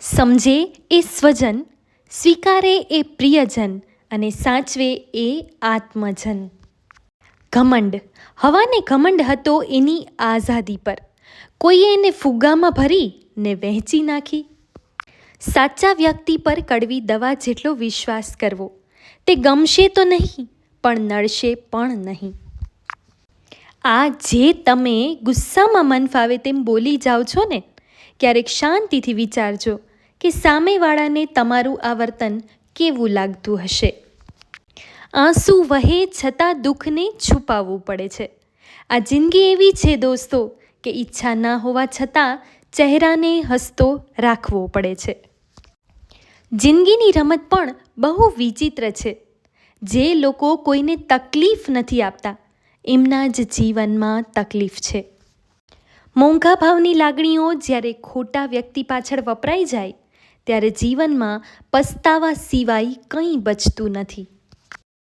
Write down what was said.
સમજે એ સ્વજન, સ્વીકારે એ પ્રિયજન અને સાચવે એ આત્મજન. ઘમંડ. હવાને ઘમંડ હતો એની આઝાદી પર. કોઈએ એને ફુગ્ગામાં ભરી ને વહેંચી નાખી. સાચા વ્યક્તિ પર કડવી દવા જેટલો વિશ્વાસ કરવો. તે ગમશે તો નહીં, પણ નડશે પણ નહીં. આ જે તમે ગુસ્સામાં મન ફાવે તેમ બોલી જાઓ છો ને ક્યારેક શાંતિથી વિચારજો કે સામેવાળાને તમારું આ વર્તન કેવું લાગતું હશે. આંસુ વહે છતાં દુઃખને છુપાવવું પડે છે. આ જિંદગી એવી છે દોસ્તો કે ઈચ્છા ના હોવા છતાં ચહેરાને હસતો રાખવો પડે છે. જિંદગીની રમત પણ બહુ વિચિત્ર છે. જે લોકો કોઈને તકલીફ નથી આપતા, એમના જ જીવનમાં તકલીફ છે. મોંઘા ભાવની લાગણીઓ જ્યારે ખોટા વ્યક્તિ પાછળ વપરાઈ જાય, ત્યારે જીવનમાં પસ્તાવા સિવાય કંઈ બચતું નથી.